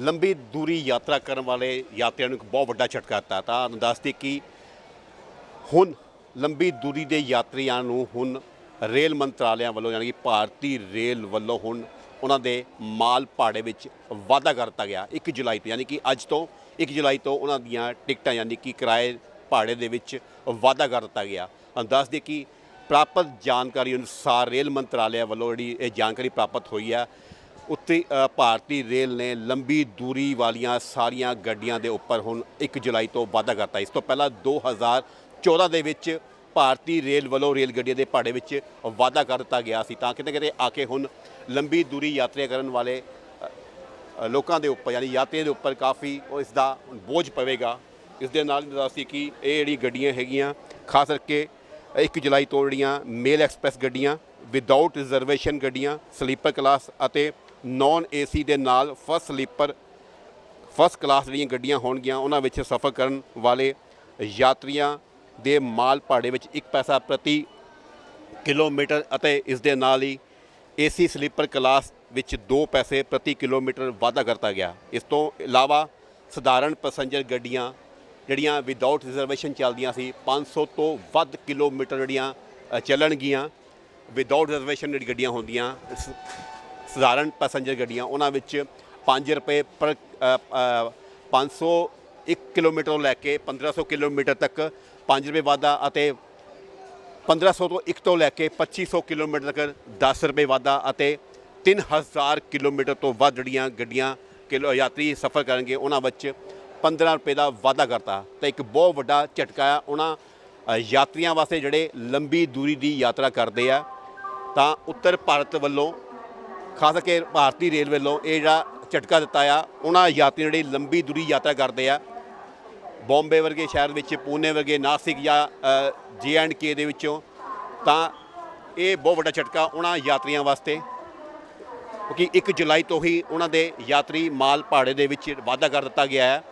ਲੰਬੀ ਦੂਰੀ ਯਾਤਰਾ ਕਰਨ ਵਾਲੇ ਯਾਤਰੀਆਂ ਨੂੰ ਇੱਕ ਬਹੁਤ ਵੱਡਾ ਝਟਕਾ ਦਿੱਤਾ। ਤਾਂ ਤੁਹਾਨੂੰ ਦੱਸਦੇ ਕਿ ਹੁਣ ਲੰਬੀ ਦੂਰੀ ਦੇ ਯਾਤਰੀਆਂ ਨੂੰ ਹੁਣ ਰੇਲ ਮੰਤਰਾਲਿਆਂ ਵੱਲੋਂ ਯਾਨੀ ਕਿ ਭਾਰਤੀ ਰੇਲ ਵੱਲੋਂ ਹੁਣ ਉਹਨਾਂ ਦੇ ਮਾਲ ਭਾੜੇ ਵਿੱਚ ਵਾਧਾ ਕਰ ਦਿੱਤਾ ਗਿਆ 1 ਜੁਲਾਈ ਤੋਂ। ਯਾਨੀ ਕਿ ਅੱਜ ਤੋਂ 1 ਜੁਲਾਈ ਤੋਂ ਉਹਨਾਂ ਦੀਆਂ ਟਿਕਟਾਂ ਯਾਨੀ ਕਿ ਕਿਰਾਏ ਭਾੜੇ ਦੇ ਵਿੱਚ ਵਾਧਾ ਕਰ ਦਿੱਤਾ ਗਿਆ। ਤੁਹਾਨੂੰ ਦੱਸਦੇ ਕਿ ਪ੍ਰਾਪਤ ਜਾਣਕਾਰੀ ਅਨੁਸਾਰ ਰੇਲ ਮੰਤਰਾਲਿਆਂ ਵੱਲੋਂ ਜਿਹੜੀ ਇਹ ਜਾਣਕਾਰੀ ਪ੍ਰਾਪਤ ਹੋਈ ਹੈ ਉੱਤੇ ਭਾਰਤੀ ਰੇਲ ਨੇ ਲੰਬੀ ਦੂਰੀ ਵਾਲੀਆਂ ਸਾਰੀਆਂ ਗੱਡੀਆਂ ਦੇ ਉੱਪਰ ਹੁਣ 1 ਜੁਲਾਈ ਤੋਂ ਵਾਧਾ ਕਰਤਾ। ਇਸ ਤੋਂ ਪਹਿਲਾਂ 2014 ਦੇ ਵਿੱਚ ਭਾਰਤੀ ਰੇਲ ਵੱਲੋਂ ਰੇਲ ਗੱਡੀਆਂ ਦੇ ਭਾੜੇ ਵਿੱਚ ਵਾਧਾ ਕਰ ਦਿੱਤਾ ਗਿਆ ਸੀ। ਤਾਂ ਕਿਤੇ ਕਿਤੇ ਆ ਕੇ ਹੁਣ ਲੰਬੀ ਦੂਰੀ ਯਾਤਰਾ ਕਰਨ ਵਾਲੇ ਲੋਕਾਂ ਦੇ ਉੱਪਰ, ਯਾਨੀ ਯਾਤਰੀਆਂ ਦੇ ਉੱਪਰ ਕਾਫੀ ਉਹ ਇਸ ਦਾ ਬੋਝ ਪਵੇਗਾ। ਇਸ ਦੇ ਨਾਲ ਦੱਸੀ ਕਿ ਇਹ ਜਿਹੜੀ ਗੱਡੀਆਂ ਹੈਗੀਆਂ, ਖਾਸ ਕਰਕੇ 1 ਜੁਲਾਈ ਤੋਂ ਜਿਹੜੀਆਂ ਮੇਲ ਐਕਸਪ੍ਰੈਸ ਗੱਡੀਆਂ ਵਿਦਆਊਟ ਰਿਜ਼ਰਵੇਸ਼ਨ ਗੱਡੀਆਂ ਸਲੀਪਰ ਕਲਾਸ ਅਤੇ ਨਾਨ ਏਸੀ ਦੇ ਨਾਲ ਫਸਟ ਸਲੀਪਰ ਫਸਟ ਕਲਾਸ ਜਿਹੜੀਆਂ ਗੱਡੀਆਂ ਹੋਣਗੀਆਂ, ਉਹਨਾਂ ਵਿੱਚ ਸਫ਼ਰ ਕਰਨ ਵਾਲੇ ਯਾਤਰੀਆਂ ਦੇ ਮਾਲ ਭਾੜੇ ਵਿੱਚ 1 ਪੈਸਾ ਪ੍ਰਤੀ ਕਿਲੋਮੀਟਰ ਅਤੇ ਇਸ ਦੇ ਨਾਲ ਹੀ ਏਸੀ ਸਲੀਪਰ ਕਲਾਸ ਵਿੱਚ 2 ਪੈਸੇ ਪ੍ਰਤੀ ਕਿਲੋਮੀਟਰ ਵਾਧਾ ਕਰਤਾ ਗਿਆ। ਇਸ ਤੋਂ ਇਲਾਵਾ ਸਧਾਰਨ ਪੈਸੇਂਜਰ ਗੱਡੀਆਂ ਜਿਹੜੀਆਂ ਵਿਦਆਊਟ ਰਿਜ਼ਰਵੇਸ਼ਨ ਚੱਲਦੀਆਂ ਸੀ 500 ਤੋਂ ਵੱਧ ਕਿਲੋਮੀਟਰ ਜਿਹੜੀਆਂ ਚੱਲਣਗੀਆਂ। ਵਿਦਆਊਟ ਰਿਜ਼ਰਵੇਸ਼ਨ ਜਿਹੜੀ ਗੱਡੀਆਂ ਹੁੰਦੀਆਂ ਸਧਾਰਨ ਪੈਸੇਂਜਰ ਗੱਡੀਆਂ ਉਹਨਾਂ ਵਿੱਚ 5 ਰੁਪਏ ਪਰ ਅ, ਅ, 500 1 ਕਿਲੋਮੀਟਰ ਤੋਂ ਲੈ ਕੇ 1500 ਕਿਲੋਮੀਟਰ ਤੱਕ 5 ਰੁਪਏ ਵਾਧਾ ਅਤੇ 1500 ਤੋਂ 1 ਤੋਂ ਲੈ ਕੇ 2500 ਕਿਲੋਮੀਟਰ ਤੱਕ 10 ਰੁਪਏ ਵਾਧਾ ਅਤੇ 3000 ਕਿਲੋਮੀਟਰ ਤੋਂ ਵੱਧ ਜਿਹੜੀਆਂ ਗੱਡੀਆਂ ਕਿਲੋ ਯਾਤਰੀ ਸਫ਼ਰ ਕਰਨਗੇ ਉਹਨਾਂ ਵਿੱਚ 15 ਰੁਪਏ ਦਾ ਵਾਧਾ ਕਰਤਾ। ਤਾਂ ਇੱਕ ਬਹੁਤ ਵੱਡਾ ਝਟਕਾ ਆ ਉਹਨਾਂ ਯਾਤਰੀਆਂ ਵਾਸਤੇ ਜਿਹੜੇ ਲੰਬੀ ਦੂਰੀ ਦੀ ਯਾਤਰਾ ਕਰਦੇ ਆ ਤਾਂ ਉੱਤਰ ਭਾਰਤ ਵੱਲੋਂ ਖਾਸ ਕਰਕੇ ਭਾਰਤੀ ਰੇਲ ਵੱਲੋਂ ਇਹ ਜਿਹੜਾ ਝਟਕਾ ਦਿੱਤਾ ਆ, ਉਹਨਾਂ ਯਾਤਰੀਆਂ ਜਿਹੜੀ ਲੰਬੀ ਦੂਰੀ ਯਾਤਰਾ ਕਰਦੇ ਆ। ਬੰਬੇ ਵਰਗੇ ਸ਼ਹਿਰ ਵਿੱਚ, ਪੂਨੇ ਵਰਗੇ, ਨਾਸਿਕ ਜਾਂ ਜੇ ਐਂਡ ਕੇ ਦੇ ਵਿੱਚੋਂ, ਤਾਂ ਇਹ ਬਹੁਤ ਵੱਡਾ ਝਟਕਾ ਉਹਨਾਂ ਯਾਤਰੀਆਂ ਵਾਸਤੇ। ਕਿਉਂਕਿ 1 ਜੁਲਾਈ ਤੋਂ ਹੀ ਉਹਨਾਂ ਦੇ ਯਾਤਰੀ ਮਾਲ ਭਾੜੇ ਦੇ ਵਿੱਚ ਵਾਧਾ ਕਰ ਦਿੱਤਾ ਗਿਆ ਹੈ।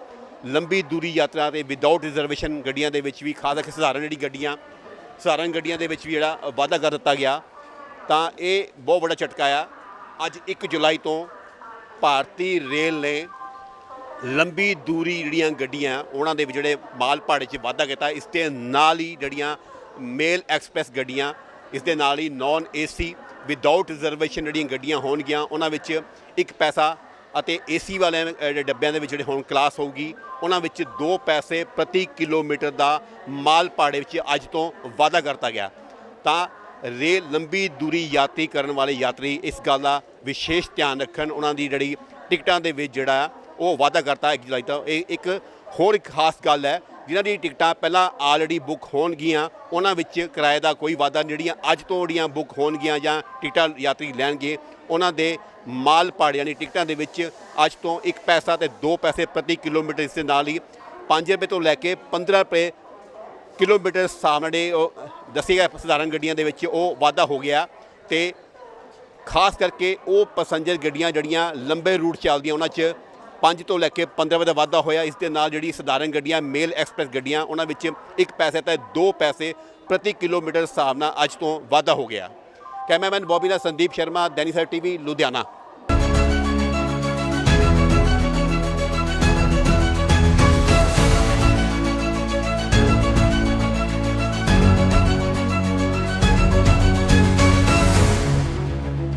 ਲੰਬੀ ਦੂਰੀ ਯਾਤਰਾ ਤੇ ਵਿਦਆਊਟ ਰਿਜ਼ਰਵੇਸ਼ਨ ਗੱਡੀਆਂ ਦੇ ਵਿੱਚ ਵੀ, ਖਾਸ ਕਰਕੇ ਸਧਾਰਨ ਜਿਹੜੀ ਗੱਡੀਆਂ, ਸਧਾਰਨ ਗੱਡੀਆਂ ਦੇ ਵਿੱਚ ਵੀ ਜਿਹੜਾ ਵਾਧਾ ਕਰ ਦਿੱਤਾ ਗਿਆ। ਤਾਂ ਇਹ ਬਹੁਤ ਵੱਡਾ ਝਟਕਾ ਆ। ਅੱਜ 1 ਜੁਲਾਈ ਤੋਂ ਭਾਰਤੀ ਰੇਲ ਨੇ ਲੰਬੀ ਦੂਰੀ ਜਿਹੜੀਆਂ ਗੱਡੀਆਂ, ਉਹਨਾਂ ਦੇ ਜਿਹੜੇ ਮਾਲ ਭਾੜੇ 'ਚ ਵਾਧਾ ਕੀਤਾ। ਇਸ ਦੇ ਨਾਲ ਹੀ ਜਿਹੜੀਆਂ ਮੇਲ ਐਕਸਪ੍ਰੈਸ ਗੱਡੀਆਂ, ਇਸ ਦੇ ਨਾਲ ਹੀ ਨਾਨ ਏਸੀ ਵਿਦਆਊਟ ਰਿਜ਼ਰਵੇਸ਼ਨ ਜਿਹੜੀਆਂ ਗੱਡੀਆਂ ਹੋਣਗੀਆਂ, ਉਹਨਾਂ ਵਿੱਚ ਇੱਕ ਪੈਸਾ ਅਤੇ ਏਸੀ ਵਾਲਿਆਂ ਡੱਬਿਆਂ ਦੇ ਵਿੱਚ ਜਿਹੜੇ ਹੁਣ ਕਲਾਸ ਹੋਊਗੀ, ਉਹਨਾਂ ਵਿੱਚ 2 ਪੈਸੇ ਪ੍ਰਤੀ ਕਿਲੋਮੀਟਰ ਦਾ ਮਾਲ ਭਾੜੇ ਵਿੱਚ ਅੱਜ ਤੋਂ ਵਾਧਾ ਕਰਤਾ ਗਿਆ। ਤਾਂ ਰੇਲ ਲੰਬੀ ਦੂਰੀ ਯਾਤਰੀ ਕਰਨ ਵਾਲੇ ਯਾਤਰੀ ਇਸ ਗੱਲ ਦਾ ਵਿਸ਼ੇਸ਼ ਧਿਆਨ ਰੱਖਣ ਉਹਨਾਂ ਦੀ ਜਿਹੜੀ ਟਿਕਟਾਂ ਦੇ ਵਿੱਚ ਜਿਹੜਾ ਆ, ਉਹ ਵਾਧਾ ਕਰਤਾ 1 ਜੁਲਾਈ ਤੋਂ। ਇਹ ਇੱਕ ਹੋਰ ਇੱਕ ਖਾਸ ਗੱਲ ਹੈ ਜਿਨ੍ਹਾਂ ਦੀ ਟਿਕਟਾਂ ਪਹਿਲਾਂ ਆਲਰੇਡੀ ਬੁੱਕ ਹੋਣਗੀਆਂ ਉਹਨਾਂ ਵਿੱਚ ਕਿਰਾਏ ਦਾ ਕੋਈ ਵਾਧਾ ਜਿਹੜੀਆਂ ਅੱਜ ਤੋਂ ਜਿਹੜੀਆਂ ਬੁੱਕ ਹੋਣਗੀਆਂ ਜਾਂ ਟਿਕਟਾਂ ਯਾਤਰੀ ਲੈਣਗੇ ਉਹਨਾਂ ਦੇ ਮਾਲ ਭਾੜਿਆਂ ਦੀ ਟਿਕਟਾਂ ਦੇ ਵਿੱਚ ਅੱਜ ਤੋਂ 1 ਪੈਸਾ ਤੇ 2 ਪੈਸੇ ਪ੍ਰਤੀ ਕਿਲੋਮੀਟਰ ਇਸ ਦੇ ਨਾਲ ਹੀ 5 ਰੁਪਏ ਤੋਂ ਲੈ ਕੇ 15 ਰੁਪਏ ਕਿਲੋਮੀਟਰ ਸਾਹਮਣੇ ਉਹ ਦੱਸੇਗਾ ਸਧਾਰਨ ਗੱਡੀਆਂ ਦੇ ਵਿੱਚ ਉਹ ਵਾਧਾ ਹੋ ਗਿਆ ਤੇ ਖਾਸ ਕਰਕੇ ਉਹ ਪੈਸੇਂਜਰ ਗੱਡੀਆਂ ਜਿਹੜੀਆਂ ਲੰਬੇ ਰੂਟ ਚੱਲਦੀਆਂ, ਉਹਨਾਂ 'ਚ 5 ਤੋਂ ਲੈ ਕੇ 15 ਵਜੇ ਦਾ ਵਾਧਾ ਹੋਇਆ। ਇਸ ਦੇ ਨਾਲ ਜਿਹੜੀ ਸਧਾਰਨ ਗੱਡੀਆਂ, ਮੇਲ ਐਕਸਪ੍ਰੈਸ ਗੱਡੀਆਂ, ਉਹਨਾਂ ਵਿੱਚ 1 ਪੈਸੇ ਤੇ 2 ਪੈਸੇ ਪ੍ਰਤੀ ਕਿਲੋਮੀਟਰ ਹਿਸਾਬ ਨਾਲ ਅੱਜ ਤੋਂ ਵਾਧਾ ਹੋ ਗਿਆ। ਕੈਮਰਾਮੈਨ ਬੋਬੀ ਨਾਲ ਸੰਦੀਪ ਸ਼ਰਮਾ ਦੈਨਿਸਰ ਟੀਵੀ, ਲੁਧਿਆਣਾ।